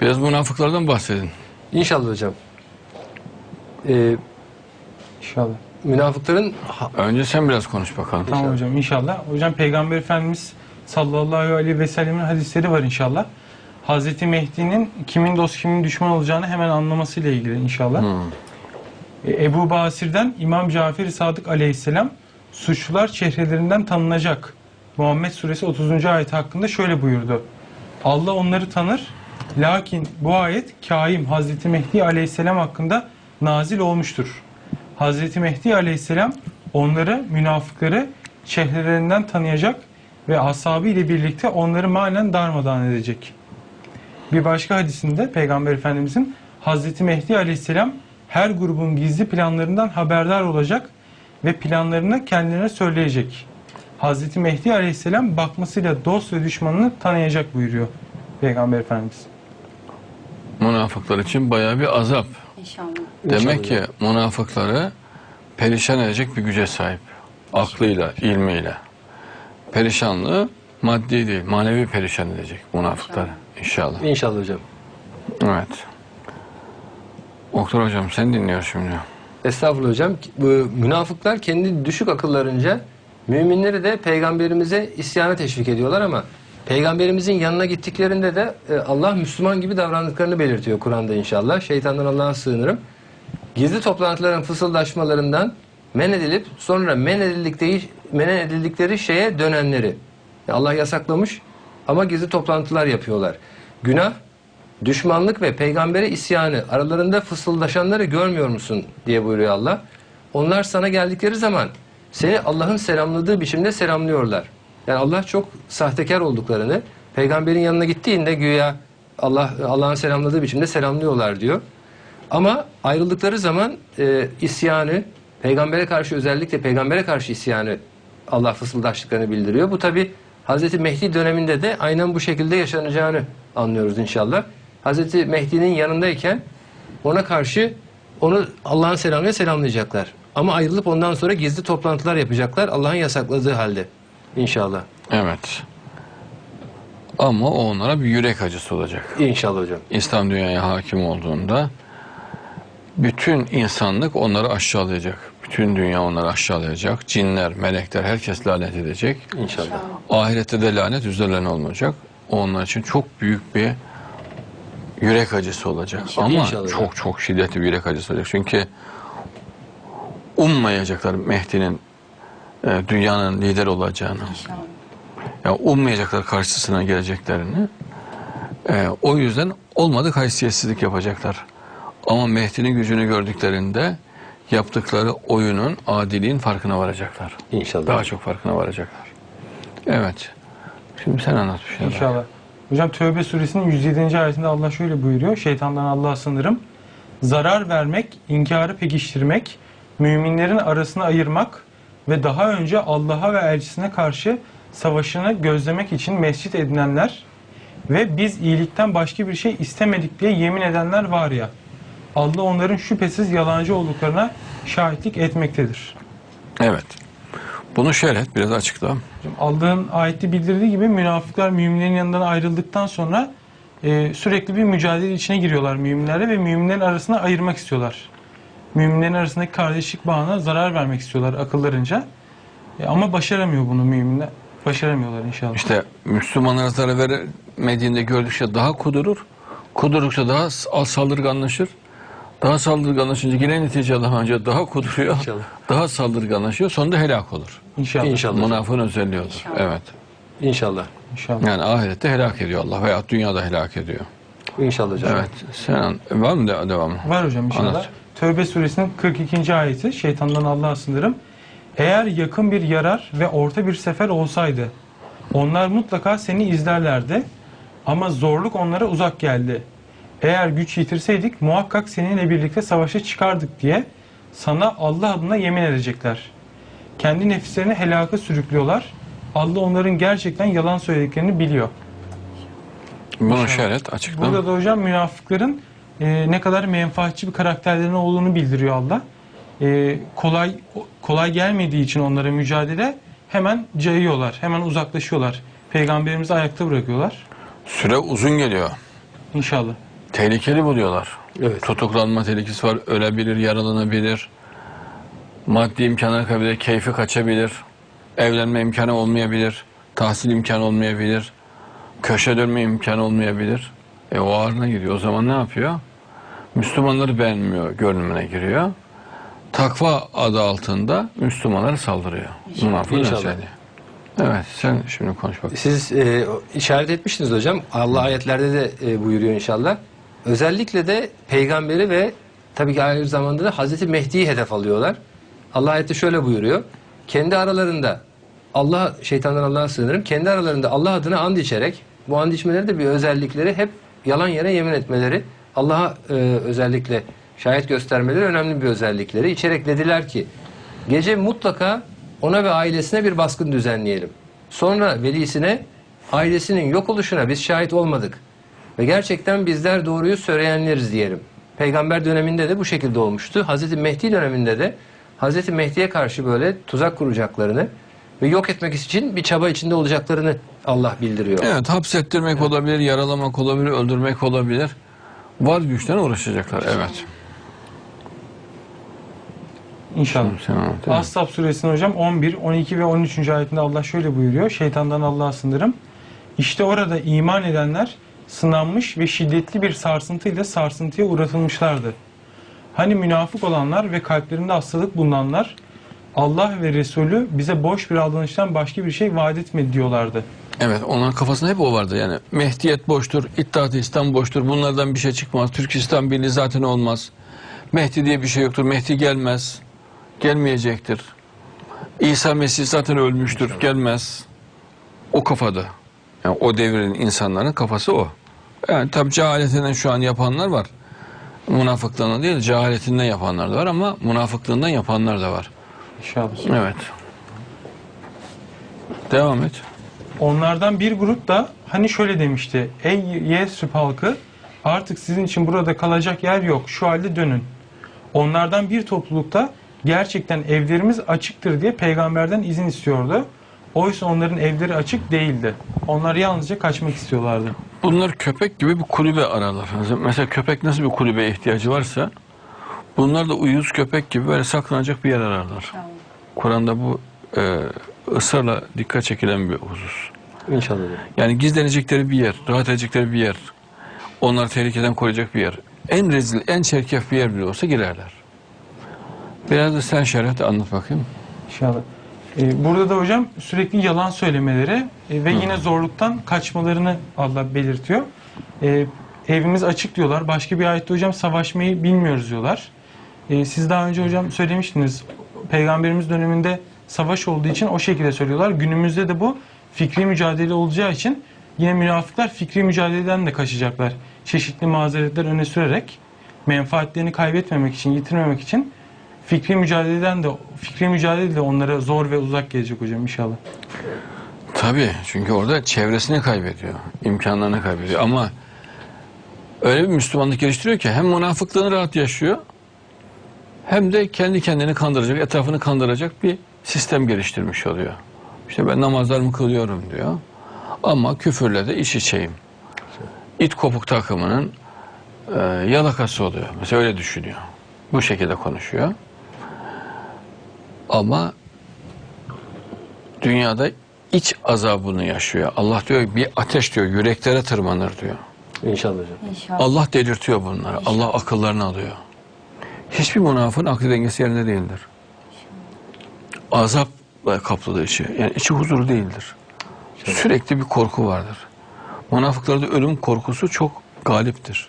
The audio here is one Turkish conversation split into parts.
Biraz münafıklardan bahsedin. İnşallah hocam. Ee, İnşallah. münafıkların Önce sen biraz konuş bakalım. Tamam hocam inşallah. Hocam Peygamber Efendimiz sallallahu aleyhi ve sellemin hadisleri var inşallah. Hazreti Mehdi'nin kimin dost kimin düşman olacağını hemen anlamasıyla ilgili inşallah. Hmm. E, Ebu Basir'den İmam Cafer-i Sadık aleyhisselam suçlular çehrelerinden tanınacak. Muhammed suresi 30. ayet hakkında şöyle buyurdu. Allah onları tanır. Lakin bu ayet kaim Hazreti Mehdi aleyhisselam hakkında nazil olmuştur. Hazreti Mehdi aleyhisselam onları, münafıkları çehrelerinden tanıyacak ve ashabı ile birlikte onları manen darmadağın edecek. Bir başka hadisinde Peygamber Efendimizin Hazreti Mehdi Aleyhisselam her grubun gizli planlarından haberdar olacak ve planlarını kendilerine söyleyecek. Hazreti Mehdi Aleyhisselam bakmasıyla dost ve düşmanını tanıyacak buyuruyor Peygamber Efendimiz. Münafıklar için bayağı bir azap. İnşallah. Demek İnşallah ki münafıkları perişan edecek bir güce sahip. Aklıyla, ilmiyle. Perişanlığı maddi değil, manevi perişan edecek münafıkları. İnşallah. inşallah hocam. Evet. Oktar hocam sen dinliyor şimdi. Estağfurullah hocam. Bu münafıklar kendi düşük akıllarınca müminleri de peygamberimize isyana teşvik ediyorlar ama peygamberimizin yanına gittiklerinde de e, Allah Müslüman gibi davrandıklarını belirtiyor Kur'an'da inşallah. Şeytandan Allah'a sığınırım. Gizli toplantıların fısıldaşmalarından men edilip sonra men, edildikleri, men edildikleri şeye dönenleri. Allah yasaklamış ama gizli toplantılar yapıyorlar. Günah Düşmanlık ve peygambere isyanı aralarında fısıldaşanları görmüyor musun diye buyuruyor Allah. Onlar sana geldikleri zaman seni Allah'ın selamladığı biçimde selamlıyorlar. Yani Allah çok sahtekar olduklarını peygamberin yanına gittiğinde güya Allah Allah'ın selamladığı biçimde selamlıyorlar diyor. Ama ayrıldıkları zaman e, isyanı, peygambere karşı özellikle peygambere karşı isyanı Allah fısıldaştıklarını bildiriyor. Bu tabi Hazreti Mehdi döneminde de aynen bu şekilde yaşanacağını anlıyoruz inşallah. Hazreti Mehdi'nin yanındayken ona karşı onu Allah'ın selamıyla selamlayacaklar. Ama ayrılıp ondan sonra gizli toplantılar yapacaklar Allah'ın yasakladığı halde. İnşallah. Evet. Ama o onlara bir yürek acısı olacak. İnşallah hocam. İslam dünyaya hakim olduğunda bütün insanlık onları aşağılayacak. Bütün dünya onları aşağılayacak. Cinler, melekler, herkes lanet edecek. İnşallah. Ahirette de lanet üzerlerine olmayacak. Onlar için çok büyük bir yürek acısı olacak. Ama İnşallah. çok çok şiddetli bir yürek acısı olacak. Çünkü ummayacaklar Mehdi'nin e, dünyanın lider olacağını. İnşallah. Ya ummayacaklar karşısına geleceklerini. E, o yüzden olmadık haysiyetsizlik yapacaklar. Ama Mehdi'nin gücünü gördüklerinde yaptıkları oyunun adiliğin farkına varacaklar. İnşallah. Daha çok farkına varacaklar. Evet. Şimdi sen anlat bir şeyler. İnşallah. Hocam Tövbe suresinin 107. ayetinde Allah şöyle buyuruyor. Şeytandan Allah'a sınırım. Zarar vermek, inkarı pekiştirmek, müminlerin arasını ayırmak ve daha önce Allah'a ve elçisine karşı savaşını gözlemek için mescit edinenler ve biz iyilikten başka bir şey istemedik diye yemin edenler var ya. Allah onların şüphesiz yalancı olduklarına şahitlik etmektedir. Evet. Bunu şöyle et, biraz açıkla. Allah'ın ayette bildirdiği gibi münafıklar müminlerin yanından ayrıldıktan sonra e, sürekli bir mücadele içine giriyorlar müminlerle ve müminlerin arasına ayırmak istiyorlar. Müminlerin arasındaki kardeşlik bağına zarar vermek istiyorlar akıllarınca. E, ama başaramıyor bunu müminler. Başaramıyorlar inşallah. İşte Müslümanlara zarar vermediğinde gördükçe daha kudurur. Kudurdukça daha saldırganlaşır. Daha saldırganlaşınca yine netice alamayınca daha kuduruyor. İnşallah. Daha saldırganlaşıyor. Sonunda helak olur. İnşallah. İnşallah. Münafığın özelliği odur. İnşallah. Evet. İnşallah. İnşallah. Yani ahirette helak ediyor Allah veya dünyada helak ediyor. İnşallah hocam. Evet. Sen var mı de- devamı? Var hocam inşallah. Anlat. Tövbe suresinin 42. ayeti şeytandan Allah'a sınırım. Eğer yakın bir yarar ve orta bir sefer olsaydı onlar mutlaka seni izlerlerdi ama zorluk onlara uzak geldi. Eğer güç yitirseydik muhakkak seninle birlikte savaşa çıkardık diye sana Allah adına yemin edecekler. Kendi nefislerini helaka sürüklüyorlar. Allah onların gerçekten yalan söylediklerini biliyor. Bunu şöyle et, açıkla. Burada da hocam münafıkların e, ne kadar menfaatçi bir karakterlerinin olduğunu bildiriyor Allah. E, kolay kolay gelmediği için onlara mücadele hemen cayıyorlar, hemen uzaklaşıyorlar. Peygamberimizi ayakta bırakıyorlar. Süre uzun geliyor. İnşallah. tehlikeli buluyorlar. Evet. Tutuklanma tehlikesi var. Ölebilir, yaralanabilir. Maddi imkanları kaybeder, keyfi kaçabilir. Evlenme imkanı olmayabilir. Tahsil imkanı olmayabilir. Köşe dönme imkanı olmayabilir. E o ağrına giriyor. O zaman ne yapıyor? Müslümanları beğenmiyor görünümüne giriyor. Takva adı altında Müslümanlara saldırıyor. Münafık İnşallah. Evet sen şimdi konuş bak. Siz e, işaret etmiştiniz hocam. Allah ayetlerde de e, buyuruyor inşallah. Özellikle de peygamberi ve tabii ki aynı zamanda da Hazreti Mehdi'yi hedef alıyorlar. Allah ayette şöyle buyuruyor. Kendi aralarında Allah şeytandan Allah'a sığınırım. Kendi aralarında Allah adına and içerek bu and içmeleri de bir özellikleri hep yalan yere yemin etmeleri Allah'a e, özellikle şahit göstermeleri önemli bir özellikleri. İçerek dediler ki gece mutlaka ona ve ailesine bir baskın düzenleyelim. Sonra velisine ailesinin yok oluşuna biz şahit olmadık. Ve gerçekten bizler doğruyu söyleyenleriz diyelim. Peygamber döneminde de bu şekilde olmuştu. Hazreti Mehdi döneminde de Hazreti Mehdi'ye karşı böyle tuzak kuracaklarını ve yok etmek için bir çaba içinde olacaklarını Allah bildiriyor. Evet hapsettirmek olabilir, yaralamak olabilir, öldürmek olabilir. Var güçlerine uğraşacaklar. Evet. İnşallah. Sen anlat, evet. Ashab suresinin hocam 11, 12 ve 13. ayetinde Allah şöyle buyuruyor. Şeytandan Allah'a sınırım. İşte orada iman edenler sınanmış ve şiddetli bir sarsıntıyla sarsıntıya uğratılmışlardı. Hani münafık olanlar ve kalplerinde hastalık bulunanlar Allah ve Resulü bize boş bir aldanıştan başka bir şey vaat etmedi diyorlardı. Evet onların kafasında hep o vardı yani. Mehdiyet boştur, İttihat-ı İslam boştur. Bunlardan bir şey çıkmaz. Türkistan Birliği zaten olmaz. Mehdi diye bir şey yoktur. Mehdi gelmez. Gelmeyecektir. İsa Mesih zaten ölmüştür. Gelmez. O kafada. Yani o devrin insanların kafası o. Yani tabi cehaletinden şu an yapanlar var. Münafıklığından değil, cehaletinden yapanlar da var ama münafıklığından yapanlar da var. İnşallah. Evet. Devam et. Onlardan bir grup da hani şöyle demişti. Ey Yesrib halkı artık sizin için burada kalacak yer yok. Şu halde dönün. Onlardan bir toplulukta gerçekten evlerimiz açıktır diye peygamberden izin istiyordu. Oysa onların evleri açık değildi. Onlar yalnızca kaçmak istiyorlardı. Bunlar köpek gibi bir kulübe ararlar. Mesela köpek nasıl bir kulübeye ihtiyacı varsa bunlar da uyuz köpek gibi böyle saklanacak bir yer ararlar. Kur'an'da bu e, ısrarla dikkat çekilen bir husus. İnşallah. Yani gizlenecekleri bir yer, rahat edecekleri bir yer, onları tehlikeden koruyacak bir yer. En rezil, en çirkef bir yer bile olsa girerler. Biraz da sen şerhat anlat bakayım. İnşallah. Ee, burada da hocam sürekli yalan söylemeleri e, ve yine zorluktan kaçmalarını Allah belirtiyor. Ee, evimiz açık diyorlar. Başka bir ayette hocam savaşmayı bilmiyoruz diyorlar. Ee, siz daha önce hocam söylemiştiniz. Peygamberimiz döneminde savaş olduğu için o şekilde söylüyorlar. Günümüzde de bu fikri mücadele olacağı için yine münafıklar fikri mücadeleden de kaçacaklar. Çeşitli mazeretler öne sürerek menfaatlerini kaybetmemek için, yitirmemek için fikri mücadeleden de fikri mücadele de onlara zor ve uzak gelecek hocam inşallah. Tabii çünkü orada çevresini kaybediyor, imkanlarını kaybediyor ama öyle bir Müslümanlık geliştiriyor ki hem münafıklığını rahat yaşıyor hem de kendi kendini kandıracak, etrafını kandıracak bir sistem geliştirmiş oluyor. İşte ben namazlarımı kılıyorum diyor ama küfürle de iş içeyim. İt kopuk takımının e, yalakası oluyor. Mesela öyle düşünüyor. Bu şekilde konuşuyor. Ama dünyada iç azabını yaşıyor. Allah diyor bir ateş diyor yüreklere tırmanır diyor. İnşallah hocam. İnşallah. Allah delirtiyor bunları. Allah akıllarını alıyor. Hiçbir münafığın aklı dengesi yerinde değildir. Azapla kaplıdır içi. Yani içi huzur değildir. Sürekli bir korku vardır. Münafıklarda ölüm korkusu çok galiptir.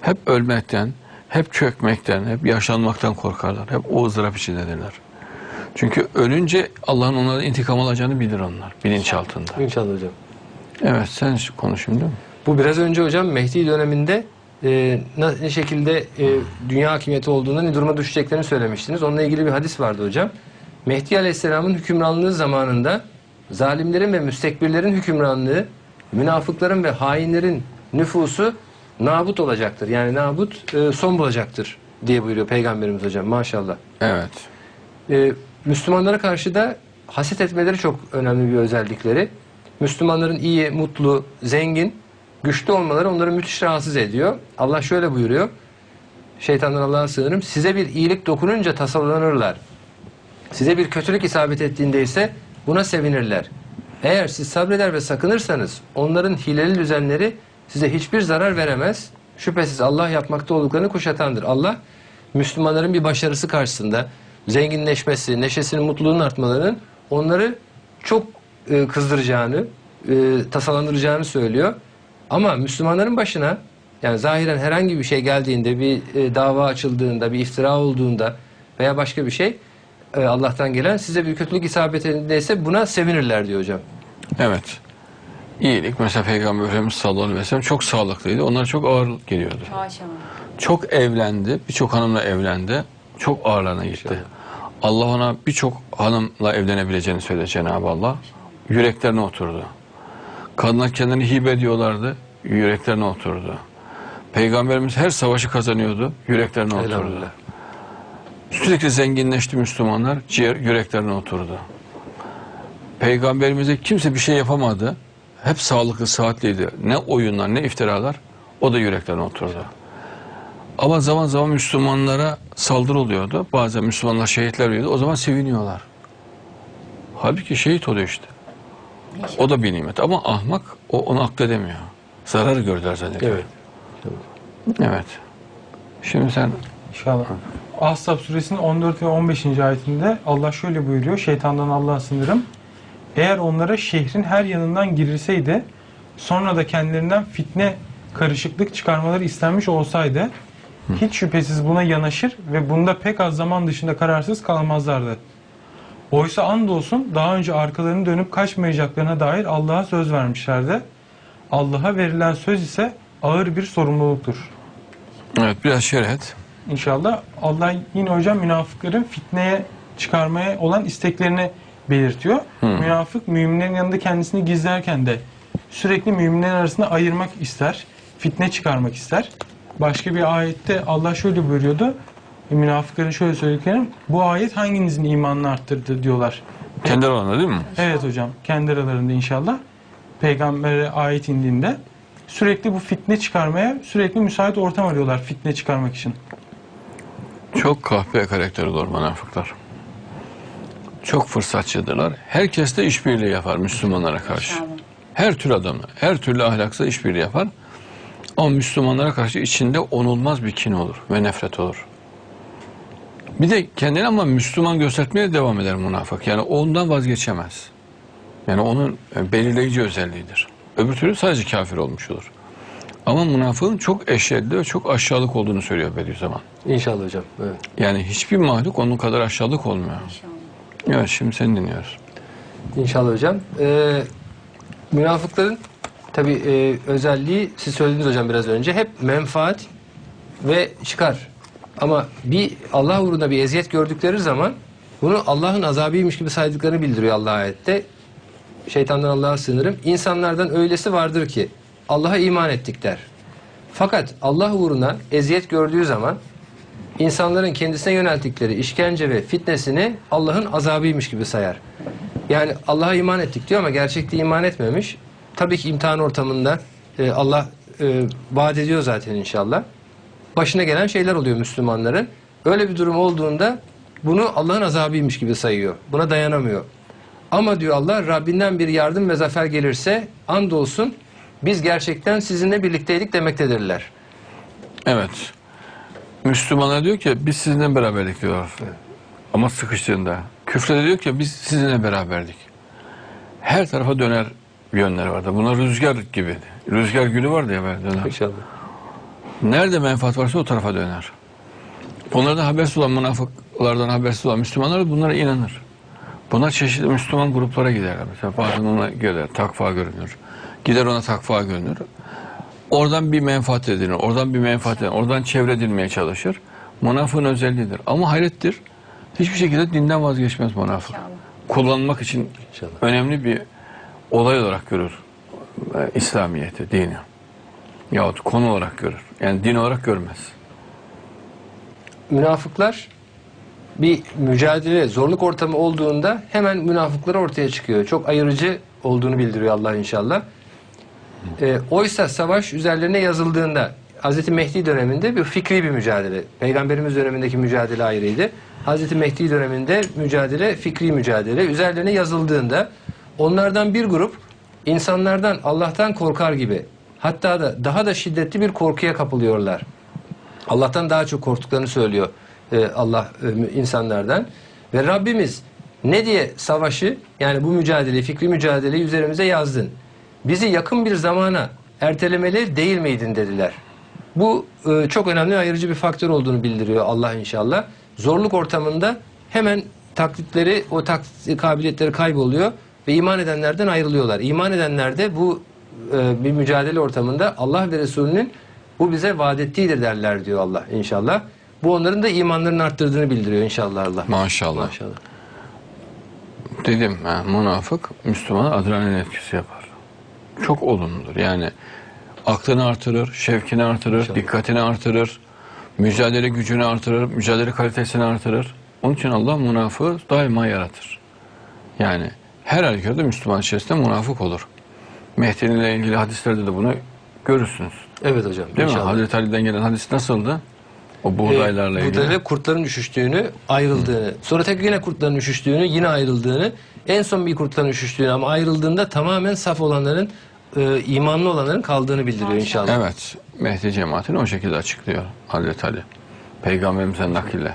Hep ölmekten, hep çökmekten, hep yaşanmaktan korkarlar. Hep o ızdırap içindedirler. Çünkü ölünce Allah'ın onlara intikam alacağını bilir onlar bilinç altında. İnşallah hocam. Evet sen konuş şimdi. Bu biraz önce hocam Mehdi döneminde e, ne şekilde e, dünya hakimiyeti olduğunda ne duruma düşeceklerini söylemiştiniz. Onunla ilgili bir hadis vardı hocam. Mehdi Aleyhisselam'ın hükümranlığı zamanında zalimlerin ve müstekbirlerin hükümranlığı, münafıkların ve hainlerin nüfusu nabut olacaktır. Yani nabut e, son bulacaktır diye buyuruyor Peygamberimiz hocam maşallah. Evet. Ee, Müslümanlara karşı da haset etmeleri çok önemli bir özellikleri. Müslümanların iyi, mutlu, zengin güçlü olmaları onları müthiş rahatsız ediyor. Allah şöyle buyuruyor. Şeytandan Allah'a sığınırım. Size bir iyilik dokununca tasalanırlar. Size bir kötülük isabet ettiğinde ise buna sevinirler. Eğer siz sabreder ve sakınırsanız onların hileli düzenleri size hiçbir zarar veremez. Şüphesiz Allah yapmakta olduklarını kuşatandır. Allah Müslümanların bir başarısı karşısında zenginleşmesi, neşesinin, mutluluğunun artmalarının onları çok e, kızdıracağını, e, tasalandıracağını söylüyor. Ama Müslümanların başına yani zahiren herhangi bir şey geldiğinde, bir e, dava açıldığında, bir iftira olduğunda veya başka bir şey e, Allah'tan gelen size bir kötülük isabet edildiyse buna sevinirler diyor hocam. Evet. İyilik. Mesela Peygamber Efendimiz sallallahu aleyhi ve sellem çok sağlıklıydı. Onlara çok ağır geliyordu. Haşa. Çok evlendi. Birçok hanımla evlendi. Çok ağırlarına gitti. Allah ona birçok hanımla evlenebileceğini söyledi Cenab-ı Allah. Yüreklerine oturdu. Kadınlar kendilerini hibe ediyorlardı. Yüreklerine oturdu. Peygamberimiz her savaşı kazanıyordu. Yüreklerine oturdu. Sürekli zenginleşti Müslümanlar. Ciğer yüreklerine oturdu. Peygamberimize kimse bir şey yapamadı. Hep sağlıklı, sıhhatliydi. Ne oyunlar, ne iftiralar. O da yüreklerine oturdu. Ama zaman zaman Müslümanlara saldırı oluyordu. Bazen Müslümanlar şehitler oluyordu. O zaman seviniyorlar. Halbuki şehit oluyor işte. O da bir nimet. Ama ahmak o, onu akledemiyor. Zararı gördüler zannediyor. Evet. Evet. Şimdi sen İnşallah. Ahzab suresinin 14 ve 15. ayetinde Allah şöyle buyuruyor. Şeytandan Allah'a sınırım. Eğer onlara şehrin her yanından girilseydi sonra da kendilerinden fitne karışıklık çıkarmaları istenmiş olsaydı hiç şüphesiz buna yanaşır ve bunda pek az zaman dışında kararsız kalmazlardı. Oysa andolsun daha önce arkalarını dönüp kaçmayacaklarına dair Allah'a söz vermişlerdi. Allah'a verilen söz ise ağır bir sorumluluktur. evet biraz şerh et. İnşallah Allah yine hocam münafıkların fitneye çıkarmaya olan isteklerini belirtiyor. Münafık müminlerin yanında kendisini gizlerken de sürekli müminlerin arasında ayırmak ister. Fitne çıkarmak ister. Başka bir ayette Allah şöyle buyuruyordu. E, Münafıkların şöyle söylediklerim. Bu ayet hanginizin imanını arttırdı diyorlar. Kendi alanında değil mi? Evet hocam. Kendi aralarında inşallah. Peygamber'e ayet indiğinde sürekli bu fitne çıkarmaya sürekli müsait ortam arıyorlar fitne çıkarmak için. Çok kahpe karakteri olur münafıklar. Çok fırsatçıdırlar. Herkes de işbirliği yapar Müslümanlara karşı. Her tür adamla, her türlü ahlaksız işbirliği yapar. Ama Müslümanlara karşı içinde onulmaz bir kin olur ve nefret olur. Bir de kendini ama Müslüman göstermeye devam eder münafık. Yani ondan vazgeçemez. Yani onun e, belirleyici özelliğidir. Öbür türlü sadece kafir olmuş olur. Ama münafığın çok eşyeddi ve çok aşağılık olduğunu söylüyor Bediüzzaman. İnşallah hocam. Evet. Yani hiçbir mahluk onun kadar aşağılık olmuyor. İnşallah. Evet şimdi seni dinliyoruz. İnşallah hocam. Ee, münafıkların tabi özelliği siz söylediniz hocam biraz önce hep menfaat ve çıkar. Ama bir Allah uğruna bir eziyet gördükleri zaman bunu Allah'ın azabıymış gibi saydıklarını bildiriyor Allah ayette. Şeytandan Allah'a sığınırım. İnsanlardan öylesi vardır ki Allah'a iman ettik der. Fakat Allah uğruna eziyet gördüğü zaman insanların kendisine yönelttikleri işkence ve fitnesini Allah'ın azabıymış gibi sayar. Yani Allah'a iman ettik diyor ama gerçekte iman etmemiş. Tabii ki imtihan ortamında e, Allah e, vaat ediyor zaten inşallah. Başına gelen şeyler oluyor Müslümanların. Öyle bir durum olduğunda bunu Allah'ın azabıymış gibi sayıyor. Buna dayanamıyor. Ama diyor Allah Rabbinden bir yardım ve zafer gelirse andolsun biz gerçekten sizinle birlikteydik demektedirler. Evet. Müslümanlar diyor ki biz sizinle beraberdik diyor. Ama sıkıştığında. Küfre diyor ki biz sizinle beraberdik. Her tarafa döner yönler vardı. Buna rüzgar gibi. Rüzgar gülü vardı ya böyle döner. İnşallah. Nerede menfaat varsa o tarafa döner. Bunlardan habersiz olan münafıklardan habersiz olan Müslümanlar bunlara inanır. Bunlar çeşitli Müslüman gruplara giderler. Mesela bazen ona gider, takva görünür. Gider ona takva görünür. Oradan bir menfaat edinir, oradan bir menfaat edinir, oradan çevredilmeye çalışır. Münafığın özelliğidir. Ama hayrettir, hiçbir şekilde dinden vazgeçmez münafık. Kullanmak için İnşallah. önemli bir olay olarak görür e, İslamiyet'i, dini. Yahut konu olarak görür. Yani din olarak görmez. münafıklar bir mücadele, zorluk ortamı olduğunda hemen münafıkları ortaya çıkıyor. Çok ayırıcı olduğunu bildiriyor Allah inşallah. E, oysa savaş üzerlerine yazıldığında Hz. Mehdi döneminde bir fikri bir mücadele. Peygamberimiz dönemindeki mücadele ayrıydı. Hz. Mehdi döneminde mücadele fikri mücadele. Üzerlerine yazıldığında onlardan bir grup insanlardan Allah'tan korkar gibi hatta da daha da şiddetli bir korkuya kapılıyorlar. Allah'tan daha çok korktuklarını söylüyor e, Allah e, insanlardan. Ve Rabbimiz ne diye savaşı yani bu mücadeleyi, fikri mücadeleyi üzerimize yazdın. Bizi yakın bir zamana ertelemeli değil miydin dediler. Bu e, çok önemli ayırıcı bir faktör olduğunu bildiriyor Allah inşallah. Zorluk ortamında hemen taklitleri, o taklit kabiliyetleri kayboluyor ve iman edenlerden ayrılıyorlar. İman edenler de bu bir mücadele ortamında Allah ve Resulünün bu bize vaat ettiğidir derler diyor Allah inşallah. Bu onların da imanlarını arttırdığını bildiriyor inşallah Allah. Maşallah. Maşallah. Dedim ha, münafık Müslümana adrenalin etkisi yapar. Çok olumludur. Yani aklını artırır, şevkini artırır, İnşallah. dikkatini artırır, mücadele gücünü artırır, mücadele kalitesini artırır. Onun için Allah münafığı daima yaratır. Yani her halükarda Müslüman içerisinde münafık olur. Mehdi'nin ile ilgili hadislerde de bunu görürsünüz. Evet hocam. Değil inşallah. mi? Hazreti Ali'den gelen hadis nasıldı? O buğdaylarla ilgili. Burada da kurtların üşüştüğünü, ayrıldığını, sonra tekrar yine kurtların üşüştüğünü, yine ayrıldığını, en son bir kurtların üşüştüğünü ama ayrıldığında tamamen saf olanların, e, imanlı olanların kaldığını bildiriyor inşallah. Evet. Mehdi cemaatini o şekilde açıklıyor Hazreti Ali. Peygamberimizin nakille.